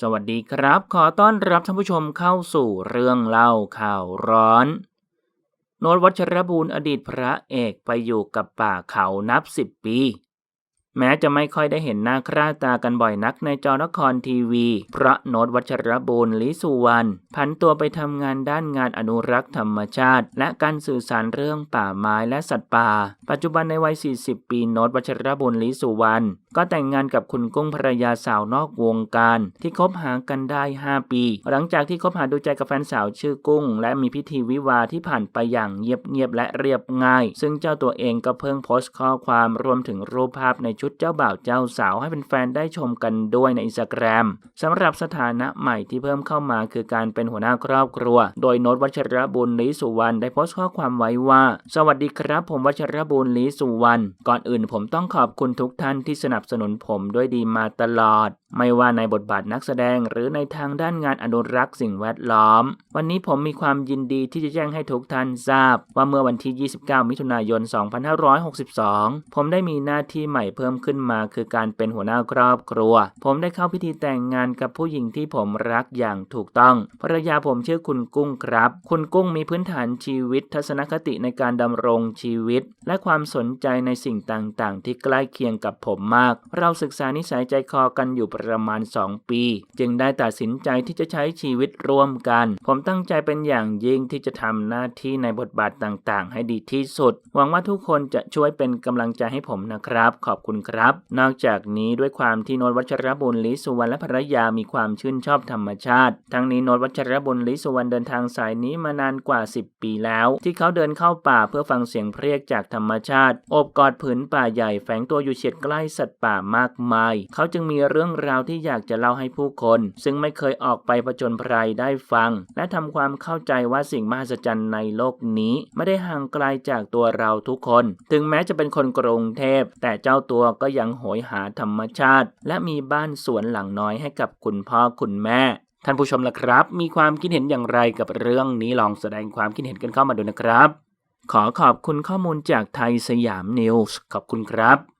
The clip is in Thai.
สวัสดีครับ ขอต้อนรับท่านผู้ชมเข้าสู่เรื่องเล่าข่าวร้อน โนตวัชรบูรณ์อดีตพระเอกไปอยู่กับป่าเขานับสิบปี แม้จะไม่ค่อยได้เห็นหน้าค่าตากันบ่อยนักในจอนครทีวีเพราะโนตวัชรบูรณ์ลิสุวรรณผันตัวไปทำงานด้านงานอนุรักษ์ธรรมชาติ และการสื่อสารเรื่องป่าไม้และสัตว์ป่า ปัจจุบันในวัย 40 ปีโนตวัชรบูรณ์ลิสุวรรณก็แต่งงานกับคุณกุ้งภรรยาสาวนอกวงการ ที่คบหากันได้ 5 ปี หลังจากที่คบหาดูใจกับแฟนสาวชื่อกุ้ง และมีพิธีวิวาที่ผ่านไปอย่างเงียบๆและเรียบง่าย ซึ่งเจ้าตัวเองก็เพิ่งโพสต์ข้อความรวมถึงรูปภาพในชุดเจ้าบ่าวเจ้าสาวให้เป็นแฟนๆได้ชมกันด้วยในอินสตาแกรมสำหรับสถานะใหม่ที่เพิ่มเข้ามาคือการเป็นหัวหน้าครอบครัว โดยโนตวัชรบุญลีสุวรรณได้โพสต์ข้อความไว้ว่า สวัสดีครับ ผมวัชรบุญลีสุวรรณก่อนอื่นผมต้องขอบคุณทุกท่านที่สนับสนุนผมด้วยดีมาตลอด ไม่ว่าในบทบาทนักแสดงหรือในทางด้านงานอนุรักษ์สิ่งแวดล้อม วันนี้ผมมีความยินดีที่จะแจ้งให้ทุกท่านทราบ ว่าเมื่อวันที่ 29 มิถุนายน 2562 ผมได้มีหน้าที่ใหม่เพิ่มขึ้นมา คือการเป็นหัวหน้าครอบครัว ผมได้เข้าพิธีแต่งงานกับผู้หญิงที่ผมรักอย่างถูกต้องภรรยาผมชื่อคุณกุ้งครับ คุณกุ้งมีพื้นฐานชีวิตทัศนคติในการดำรงชีวิต และความสนใจในสิ่งต่างๆ ที่ใกล้เคียงกับผมมากเราศึกษานิสัยใจคอกันอยู่ประมาณ 2 ปี จึงได้ตัดสินใจที่จะใช้ชีวิตร่วมกัน ผมตั้งใจเป็นอย่างยิ่งที่จะทำหน้าที่ในบทบาทต่างๆ ให้ดีที่สุด หวังว่าทุกคนจะช่วยเป็นกำลังใจให้ผมนะครับ ขอบคุณครับ นอกจากนี้ด้วยความที่โนตวัชรบุญลิสุวรรณและภรรยามีความชื่นชอบธรรมชาติ ทั้งนี้โนตวัชรบุญลิสุวรรณเดินทางสายนี้มานานกว่า 10 ปีแล้ว ที่เขาเดินเข้าป่าเพื่อฟังเสียงเพรียกจากธรรมชาติโอบกอดผืนป่าใหญ่แฝงตัวอยู่เฉียดใกล้สัตวป่ามากมาย เขาจึงมีเรื่องราวที่อยากจะเล่าให้ผู้คน ซึ่งไม่เคยออกไปผจญภัยได้ฟัง และทำความเข้าใจว่าสิ่งมหัศจรรย์ในโลกนี้ ไม่ได้ห่างไกลจากตัวเราทุกคน ถึงแม้จะเป็นคนกรุงเทพ แต่เจ้าตัวก็ยังโหยหาธรรมชาติ และมีบ้านสวนหลังน้อยให้กับคุณพ่อคุณแม่ท่านผู้ชมล่ะครับ มีความคิดเห็นอย่างไรกับเรื่องนี้ลองแสดงความคิดเห็นกันเข้ามาดูนะครับ ขอขอบคุณข้อมูลจากไทยสยามนิวส์ขอบคุณครับ